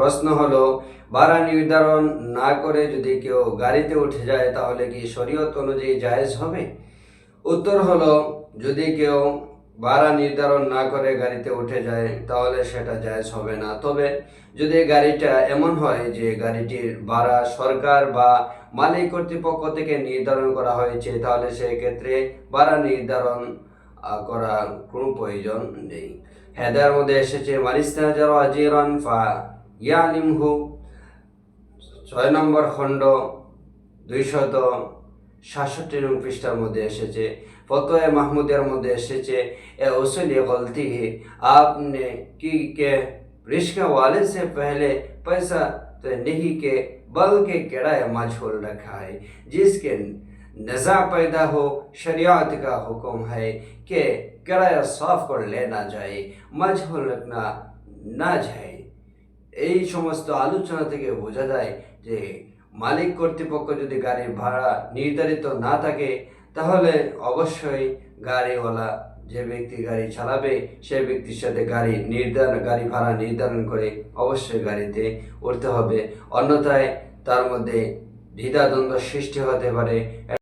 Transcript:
প্রশ্ন হলো, ভাড়া নির্ধারণ না করে যদি কেউ গাড়িতে উঠে যায় তাহলে কি শরীয়ত অনুযায়ী জায়েজ হবে? উত্তর হলো, যদি কেউ ভাড়া নির্ধারণ না করে গাড়িতে উঠে যায় তাহলে সেটা জায়েজ হবে না। তবে যদি গাড়িটা এমন হয় যে গাড়িটির ভাড়া সরকার বা মালিক কর্তৃপক্ষ থেকে নির্ধারণ করা হয়েছে, তাহলে সেক্ষেত্রে ভাড়া নির্ধারণ করার কোনো প্রয়োজন নেই। হেদার মধ্যে এসেছে মারিস্তাজার আজিরান ফা ইয়ালিমহু ছয় নম্বর খণ্ড দুইশত সাতষট্টি নং পৃষ্ঠার মধ্যে এসেছে ফতোয় মাহমুদের মধ্যে এসেছে এ उसूल गलती है आपने की के रिश्का वाले से पहले पैसा तो नहीं के बल्कि किराया मजहूल रखा है जिसके नज़ा पैदा हो शरियत का हुक्म है कि किराया साफ कर लेना जाए मजहूल रखना না যায় এই সমস্ত আলোচনা থেকে বোঝা যায় যে মালিক কর্তৃপক্ষ যদি গাড়ির ভাড়া নির্ধারিত না থাকে, তাহলে অবশ্যই গাড়িওয়ালা যে ব্যক্তি গাড়ি চালাবে, সে ব্যক্তির সাথে গাড়ি নির্ধারণ, গাড়ি ভাড়া নির্ধারণ করে অবশ্যই গাড়িতে উঠতে হবে। অন্যথায় তার মধ্যে দ্বিধাদ্বন্দ্ব সৃষ্টি হতে পারে।